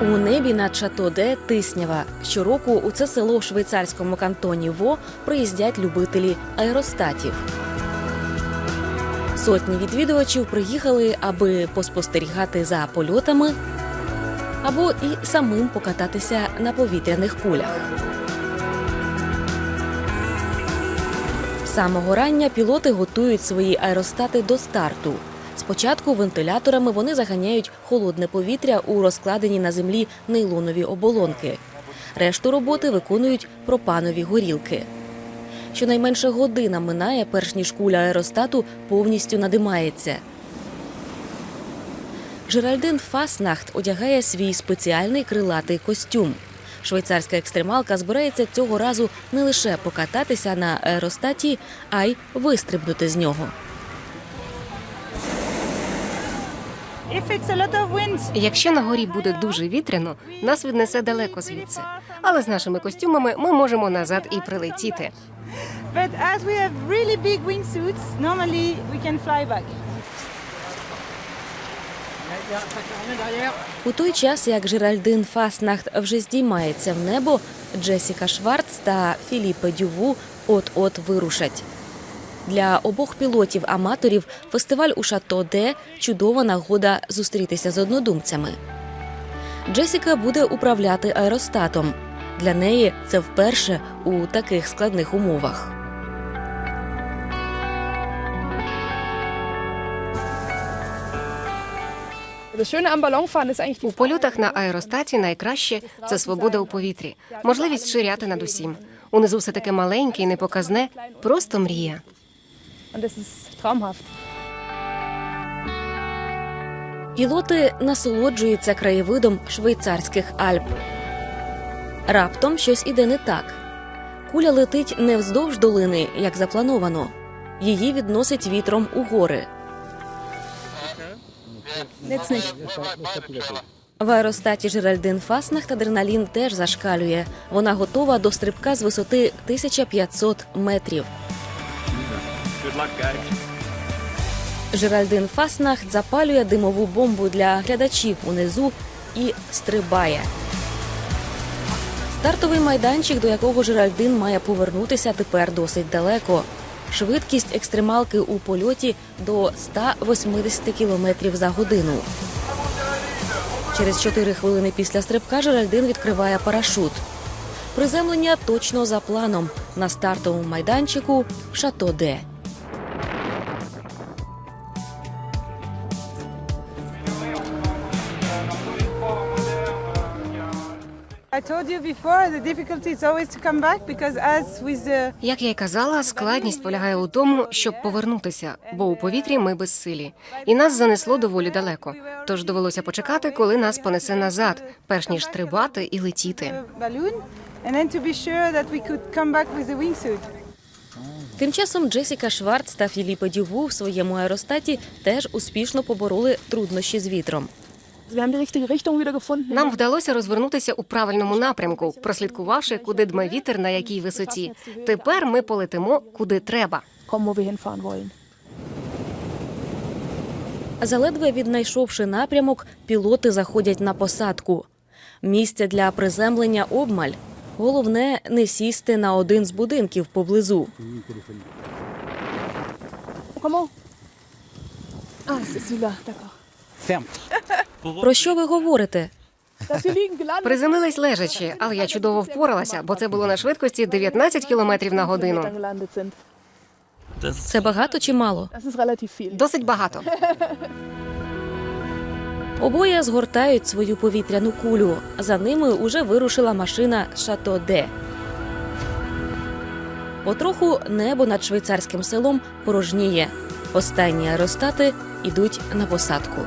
У небі над Шато де Тиснява. Щороку у це село в швейцарському кантоні Во приїздять любителі аеростатів. Сотні відвідувачів приїхали, аби поспостерігати за польотами або і самим покататися на повітряних кулях. З самого рання пілоти готують свої аеростати до старту. Спочатку вентиляторами вони заганяють холодне повітря у розкладені на землі нейлонові оболонки. Решту роботи виконують пропанові горілки. Щонайменше година минає, перш ніж куля аеростату повністю надимається. Жеральдин Фаснахт одягає свій спеціальний крилатий костюм. Швейцарська екстремалка збирається цього разу не лише покататися на аеростаті, а й вистрибнути з нього. Якщо на горі буде дуже вітряно, нас віднесе далеко звідси. Але з нашими костюмами ми можемо назад і прилетіти. У той час, як Жеральдин Фаснахт вже здіймається в небо, Джесіка Шварц та Філіппе Дюву от-от вирушать. Для обох пілотів-аматорів фестиваль у Шато Де чудова нагода зустрітися з однодумцями. Джесіка буде управляти аеростатом. Для неї це вперше у таких складних умовах. У польотах на аеростаті найкраще це свобода у повітрі, можливість ширяти над усім. Унизу все таке маленьке і непоказне, просто мрія. Und das ist traumhaft. Пілоти насолоджуються краєвидом швейцарських Альп. Раптом щось іде не так. Куля летить не вздовж долини, як заплановано. Її відносить вітром у гори. В аеростаті Жеральдин Фаснахт адреналін теж зашкалює. Вона готова до стрибка з висоти 1500 метрів. Good luck, guys. Жеральдин Фаснахт запалює димову бомбу для глядачів унизу і стрибає. Стартовий майданчик, до якого Жеральдин має повернутися, тепер досить далеко. Швидкість екстремалки у польоті до 180 км за годину. Через 4 хвилини після стрибка Жеральдин відкриває парашут. Приземлення точно за планом на стартовому майданчику Шато Де. Як я й казала, складність полягає у тому, щоб повернутися, бо у повітрі ми безсилі, і нас занесло доволі далеко. Тож довелося почекати, коли нас понесе назад, перш ніж стрибати і летіти. Тим часом Джесіка Шварц та Філіппе Дюву в своєму аеростаті теж успішно побороли труднощі з вітром. Нам вдалося розвернутися у правильному напрямку, прослідкувавши, куди дме вітер на якій висоті. Тепер ми полетимо куди треба. Заледве віднайшовши напрямок, пілоти заходять на посадку. Місця для приземлення обмаль. Головне не сісти на один з будинків поблизу. Ah, es ist wieder. D'accord. Про що ви говорите? Приземлились лежачи, але я чудово впоралася, бо це було на швидкості 19 кілометрів на годину. Це багато чи мало? Досить багато. Обоє згортають свою повітряну кулю. За ними уже вирушила машина Шато Де. Потроху небо над швейцарським селом порожніє. Останні аеростати йдуть на посадку.